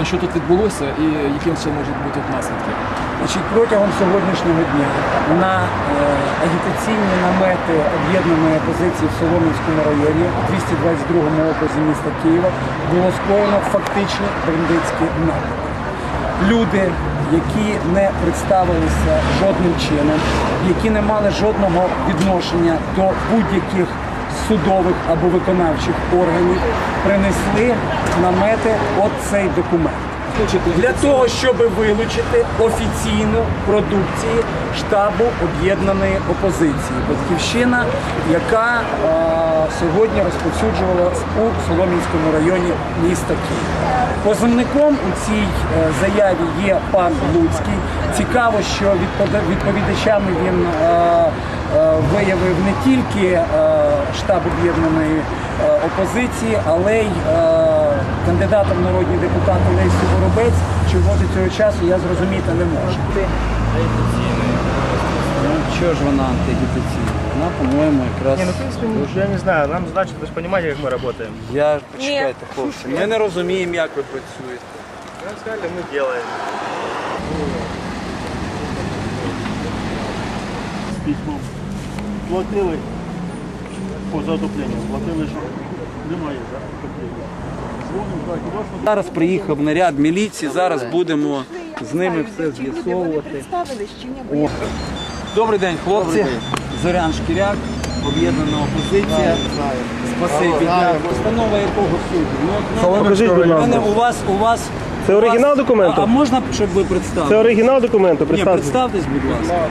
Е, що тут відбулося і яким ще можуть бути наслідки? Значить, протягом сьогоднішнього дня на е, агітаційні намети об'єднаної опозиції в Солом'янському районі, 222 окрузі міста Києва, було скоєно фактичні бандитські напади. Люди, які не представилися жодним чином, які не мали жодного відношення до будь-яких судових або виконавчих органів, принесли намети от цей документ для того, щоб вилучити офіційну продукцію штабу об'єднаної опозиції Батьківщина, яка е, сьогодні розповсюджувалась у Солом'янському районі міста Києва. Позивником у цій е, заяві є пан Луцький. Цікаво, що відповідачами він е, е, виявив не тільки е, штаб об'єднаної опозиції, але й е, кандидата в народні депутати Лесі Воробець, чого до цього часу я зрозуміти не можу. Ну, чого ж вона антиагітаційна? Вона, по-моєму, якраз. Не, ну, в принципе, ну, я не знаю, нам задача, вы же понимаете, как мы работаем. Я почекайте, хлопці. Ми не розуміємо, як ви працюєте. Нам сказали, мы делаем. з письмом. Платили по затопленню, платили, що немає вас Зараз приїхав наряд міліції, зараз будемо з ними все з'ясовувати. Добрий день, хлопці. Зорян Шкіряк, об'єднана опозиція. Спасибі. Постанова якого суду? Ну, ну, Покажіть, будь у ласка. у вас у вас. Це оригінал документу? А, а можна, щоб ви представили? Це оригінал документу, Ні, представтесь, будь ласка.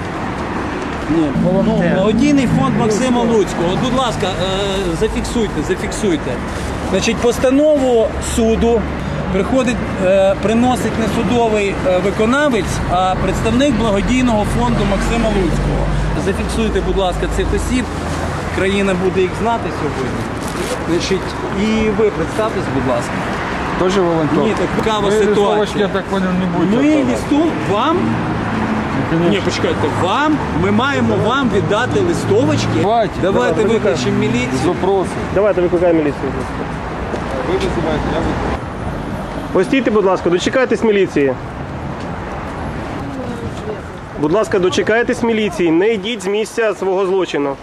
Ні, ну, благодійний фонд Максима Луцького. От, будь ласка, е, зафіксуйте, зафіксуйте. Значить, постанову суду приходить, е, приносить не судовий е, виконавець, а представник благодійного фонду Максима Луцького. Зафіксуйте, будь ласка, цих осіб. Країна буде їх знати сьогодні. Значить, і ви представтесь, будь ласка. Тоже волонтер. Ні, так цікава ситуація. я так понял, не будете. Ми листу вам ні, почекайте, вам ми маємо вам віддати листовочки. Давайте, Давайте давайте, викличемо міліцію. Запросы. Давайте викликаємо міліцію. Вы вызываете, я вызываю. Постійте, будь ласка, дочекайтесь міліції. Будь ласка, дочекайтесь міліції, не йдіть з місця свого злочину.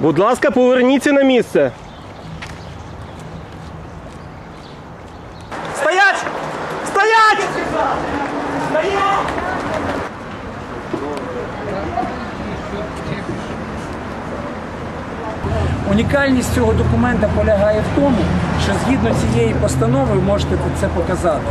Будь ласка, поверніться на місце. Унікальність цього документа полягає в тому, що згідно цієї постанови ви можете це показати.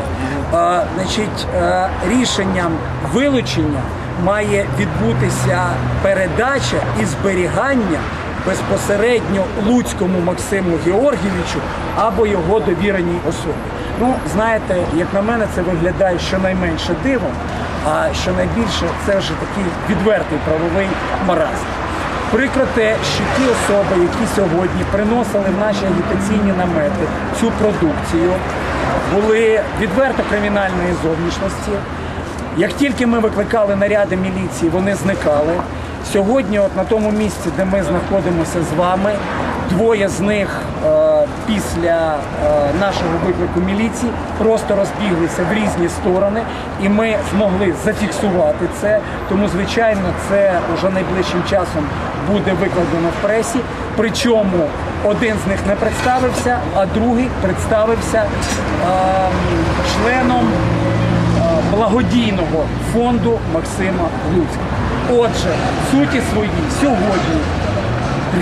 А, значить, е, рішенням вилучення має відбутися передача і зберігання безпосередньо Луцькому Максиму Георгійовичу або його довіреній особі. Ну, знаєте, як на мене, це виглядає щонайменше дивом, а щонайбільше це вже такий відвертий правовий маразм. Прикро те, що ті особи, які сьогодні приносили в наші агітаційні намети цю продукцію, були відверто кримінальної зовнішності. Як тільки ми викликали наряди міліції, вони зникали. Сьогодні, от на тому місці, де ми знаходимося з вами, двоє з них е, після е, нашого виклику міліції просто розбіглися в різні сторони, і ми змогли зафіксувати це. Тому, звичайно, це вже найближчим часом буде викладено в пресі. Причому один з них не представився, а другий представився е, членом благодійного фонду Максима Луцького. Отже, суті своїй сьогодні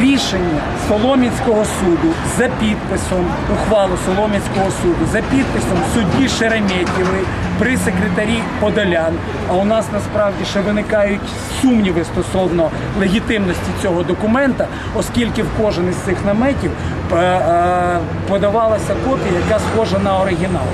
рішення Солом'янського суду за підписом ухвалу Солом'янського суду за підписом судді Шереметєвої при секретарі Подолян. А у нас насправді ще виникають сумніви стосовно легітимності цього документа, оскільки в кожен із цих наметів е, е, подавалася копія, яка схожа на оригінал.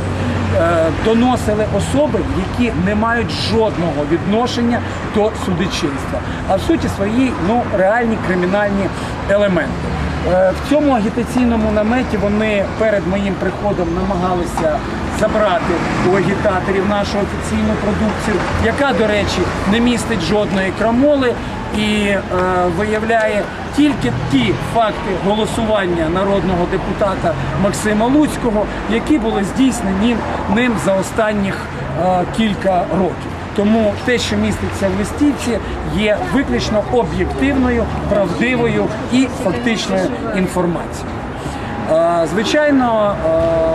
Е, Доносили особи, які не мають жодного відношення до судочинства, а в суті своїй ну реальні кримінальні елементи. Е, В цьому агітаційному наметі вони перед моїм приходом намагалися забрати у агітаторів нашу офіційну продукцію, яка, до речі, не містить жодної крамоли і е, виявляє тільки ті факти голосування народного депутата Максима Луцького, які були здійснені ним за останніх е, кілька років. Тому те, що міститься в листівці, є виключно об'єктивною, правдивою і фактичною інформацією. Е, Звичайно, е,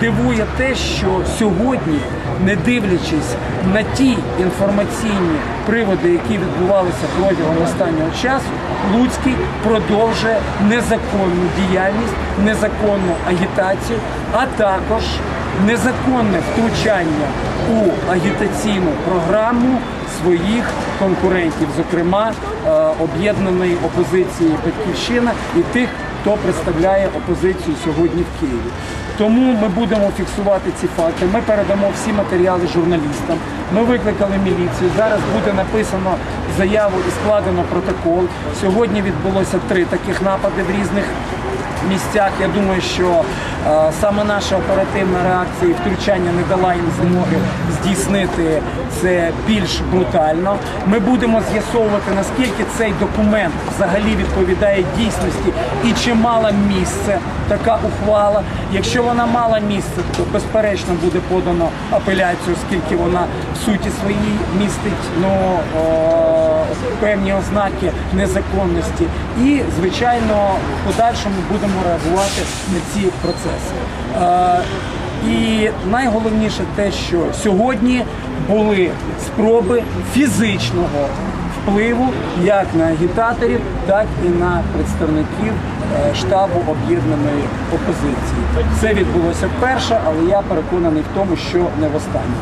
дивує те, що сьогодні, не дивлячись на ті інформаційні приводи, які відбувалися протягом останнього часу, Луцький продовжує незаконну діяльність, незаконну агітацію, а також незаконне втручання у агітаційну програму своїх конкурентів, зокрема е, об'єднаної опозиції Батьківщина і тих, хто представляє опозицію сьогодні в Києві. Тому ми будемо фіксувати ці факти. Ми передамо всі матеріали журналістам. Ми викликали міліцію. Зараз буде написано заяву і складено протокол. Сьогодні відбулося три таких напади в різних місцях. Я думаю, що е, саме наша оперативна реакція і втручання не дала їм змоги здійснити це більш брутально. Ми будемо з'ясовувати, наскільки цей документ взагалі відповідає дійсності і чи мала місце така ухвала. Якщо вона мала місце, то безперечно буде подано апеляцію, оскільки вона в суті своїй містить ну, о, певні ознаки незаконності. І, звичайно, в подальшому будемо реагувати на ці процеси. Е, і найголовніше те, що сьогодні були спроби фізичного впливу як на агітаторів, так і на представників штабу об'єднаної опозиції. Це відбулося вперше, але я переконаний в тому, що не востаннє.